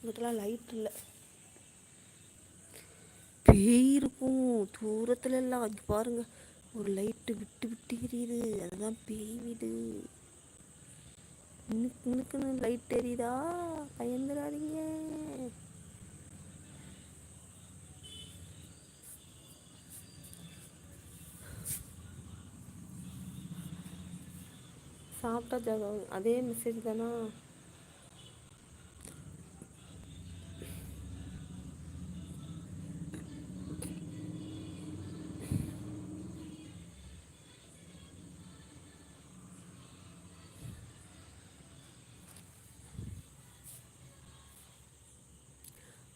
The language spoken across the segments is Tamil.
இங்கிட்டலாம் லைட் இல்லை. பேய் இருக்கும் தூரத்துல எல்லாம் அங்கே பாருங்க. ஒரு லைட்டு விட்டு விட்டு எரியுது அதுதான் பேய் வீடு. இன்னுக்கு இன்னுக்குன்னு லைட் எரியுதா பயந்துடாதீங்க. சாப்பிட்டா ஜாகம் அதே மெசேஜ் தானா?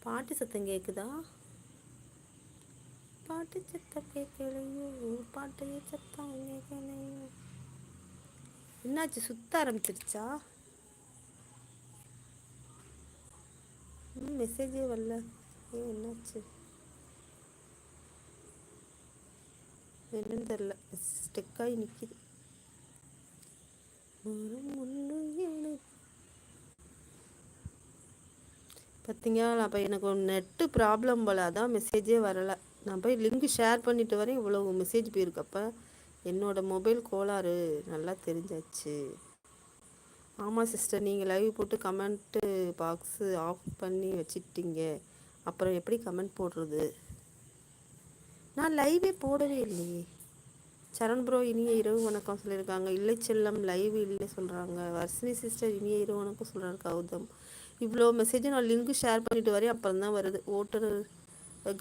பாட்டு சத்தம் கேட்குதா பாட்டு சத்தம் கேட்கலையோ பாட்டு சத்தம் கேட்கலையோ என்னாச்சு? சுத்த ஆரம்பிச்சிருச்சா? ம் மெசேஜே வரல. ஏ என்னாச்சு? என்னன்னு தெரில ஸ்டெக்காகி நிற்கிது ஒரு ஒன்று எனக்கு பார்த்தீங்களா நான் எனக்கு ஒரு நெட்டு ப்ராப்ளம் போல் அதான் மெசேஜே வரலை. நான் போய் லிங்க் ஷேர் பண்ணிட்டு வரேன். இவ்வளோ மெசேஜ் போயிருக்கப்ப என்னோடய மொபைல் கோளாறு நல்லா தெரிஞ்சாச்சு. ஆமாம் சிஸ்டர் நீங்கள் லைவ் போட்டு கமெண்ட்டு பாக்ஸு ஆஃப் பண்ணி வச்சிட்டீங்க. அப்புறம் எப்படி கமெண்ட் போடுறது? நான் லைவே போடவே இல்லையே. சரண் ப்ரோ இனிய இரவு வணக்கம் சொல்லியிருக்காங்க. இல்லை செல்லம் லைவ் இல்லை சொல்கிறாங்க வர்ஷினி சிஸ்டர் இனிய இரவு வணக்கம் சொல்கிறாரு கௌதம். இவ்வளோ மெசேஜை நான் லிங்க்கு ஷேர் பண்ணிட்டு வரேன் அப்புறம் தான் வருது. ஓட்டர்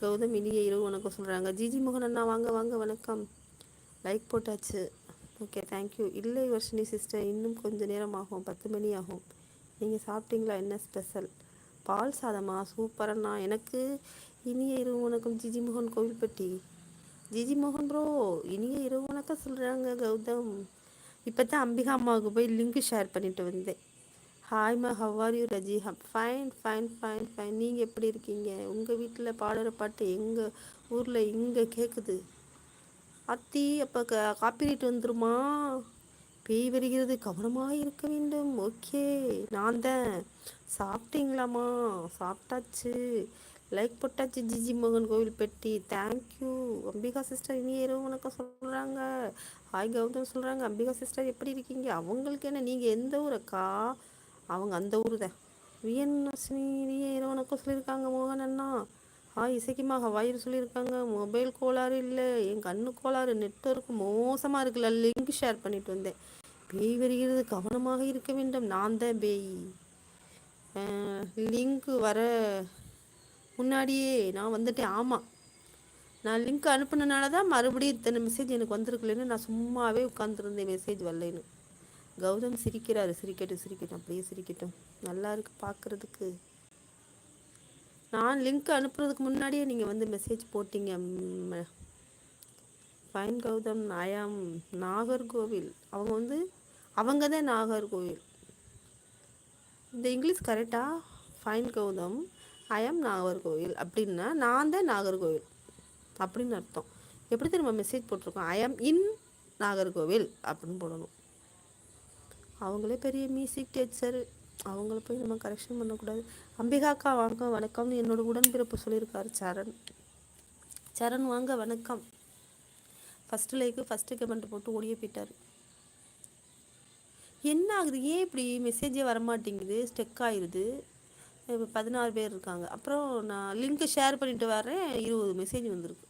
கௌதம் இனிய இரவு வணக்கம் சொல்கிறாங்க ஜிஜி மோகன் அண்ணா வாங்க வாங்க வணக்கம். லைக் போட்டாச்சு. ஓகே தேங்க்யூ இல்லை வர்ஷினி சிஸ்டர் இன்னும் கொஞ்சம் நேரம் ஆகும். பத்து மணி ஆகும். நீங்கள் சாப்பிட்டீங்களா? என்ன ஸ்பெஷல் பால் சாதமா? சூப்பரண்ணா எனக்கு இனிய இரவு வணக்கம் ஜிஜி மோகன் கோவில்பட்டி. ஜிஜி மோகன் ப்ரோ இனிய இரவு வணக்கம் சொல்கிறாங்க கௌதம். இப்போ தான் அம்பிகா அம்மாவுக்கு போய் லிங்க் ஷேர் பண்ணிட்டு வந்தேன். ஹாய் மா how are you Raji fine fine fine fine நீங்கள் எப்படி இருக்கீங்க? உங்கள் வீட்டில் பாடுற பாட்டு எங்கள் ஊரில் இங்கே கேட்குது அத்தி அப்போ க காப்பிரைட் வந்துருமா? பேய் வருகிறது கவனமாக இருக்க வேண்டும். ஓகே நான் தான் சாப்பிட்டீங்களாம்மா சாப்பிட்டாச்சு. லைக் போட்டாச்சு ஜிஜி மோகன் கோவில் பெட்டி. தேங்க்யூ அம்பிகா சிஸ்டர் இனி இரவு வணக்கம் சொல்கிறாங்க ஹாய் கௌதம் சொல்கிறாங்க அம்பிகா சிஸ்டர் எப்படி இருக்கீங்க? அவங்களுக்கு என்ன? நீங்கள் எந்த ஊரக்கா அவங்க அந்த ஊர் தான். விஎன் நீ இரவு வணக்கம் சொல்லியிருக்காங்க மோகன் அண்ணா. ஆ இசைக்குமா ஹவாயில் சொல்லியிருக்காங்க. மொபைல் கோளாறு இல்லை. என் கண்ணு கோளாறு நெட்ஒர்க் மோசமாக இருக்குல்ல. லிங்க் ஷேர் பண்ணிட்டு வந்தேன். பேய் வருகிறது கவனமாக இருக்க வேண்டும். நான் தான் பேய். லிங்க் வர முன்னாடியே நான் வந்துட்டேன். ஆமாம் நான் லிங்க் அனுப்புனனால தான் மறுபடியும் இத்தனை மெசேஜ் எனக்கு வந்திருக்குல்லன்னு நான் சும்மாவே உட்காந்துருந்தேன் மெசேஜ் வரலைன்னு. கௌதம் சிரிக்கிறாரு. சிரிக்கட்டும் சிரிக்கட்டும். அப்படியே சிரிக்கட்டும். நல்லா இருக்கு பார்க்குறதுக்கு நான் லிங்க் அனுப்புறதுக்கு முன்னாடியே நீங்கள் வந்து மெசேஜ் போட்டீங்க. ஃபைன் கௌதம். ஐயாம் நாகர்கோவில். அவங்க வந்து அவங்க தான் நாகர்கோவில். இந்த இங்கிலீஷ் கரெக்டாக ஃபைன் கௌதம். ஐஎம் நாகர்கோவில் அப்படின்னா நான் தான் நாகர்கோவில் அப்படின்னு அர்த்தம். எப்படி திரும்ப மெசேஜ் போட்டிருக்கோம்? ஐஎம் இன் நாகர்கோவில் அப்படின்னு போடணும். அவங்களே பெரிய மியூசிக் டீச்சர் அவங்கள போய் நம்ம கரெக்ஷன் பண்ணக்கூடாது. அம்பிகாக்கா வாங்க வணக்கம்னு என்னோட உடன்பிறப்பு சொல்லியிருக்காரு சரண். சரண் வாங்க வணக்கம். ஃபஸ்ட்டு லைக்கு ஃபஸ்ட்டு கமெண்ட் போட்டு ஓடியே போயிட்டார். என்ன ஆகுது? ஏன் இப்படி மெசேஜே வரமாட்டேங்குது? ஸ்டெக் ஆயிடுது இப்போ பதினாறு பேர் இருக்காங்க. அப்புறம் நான் லிங்க்கை ஷேர் பண்ணிட்டு வரேன் இருபது மெசேஜ் வந்திருக்கு.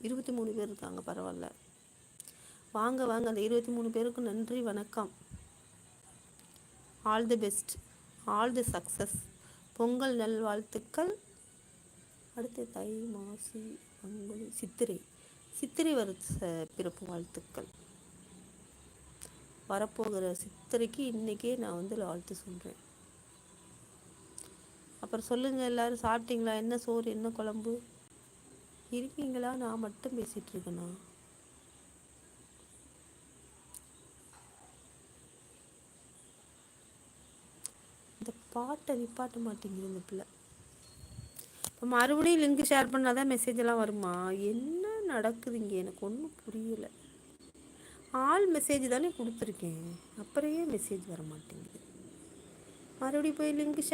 இருபத்தி மூணு பேர் இருக்காங்க பரவாயில்ல. வாங்க வாங்க. அந்த இருபத்தி மூணு பேருக்கும் நன்றி வணக்கம். All the best all the success Pongal நல்வாழ்த்துக்கள். அடுத்து தை மாசி பங்குனி சித்திரை. சித்திரை வருஷ பிறப்பு வாழ்த்துக்கள். வரப்போகிற சித்திரைக்கு இன்றைக்கே நான் வந்து வாழ்த்து சொல்கிறேன் அப்புறம் சொல்லுங்கள் எல்லோரும் சாப்பிட்டீங்களா? என்ன சோறு என்ன குழம்பு? இருக்கீங்களா? நான் மட்டும் பேசிகிட்டு இருக்கேண்ணா பாட்டை நிப்பாட்ட மாட்டேங்குது இந்த பிள்ளை. இப்போ மறுபடியும் லிங்க் ஷேர் பண்ணால் தான் மெசேஜ் எல்லாம் வருமா? என்ன நடக்குது இங்கே? எனக்கு ஒன்றும் புரியலை. ஆல் மெசேஜ் தானே கொடுத்துருக்கேன். அப்புறையே மெசேஜ் வர மாட்டேங்குது. மறுபடியும் போய் லிங்க் ஷேர்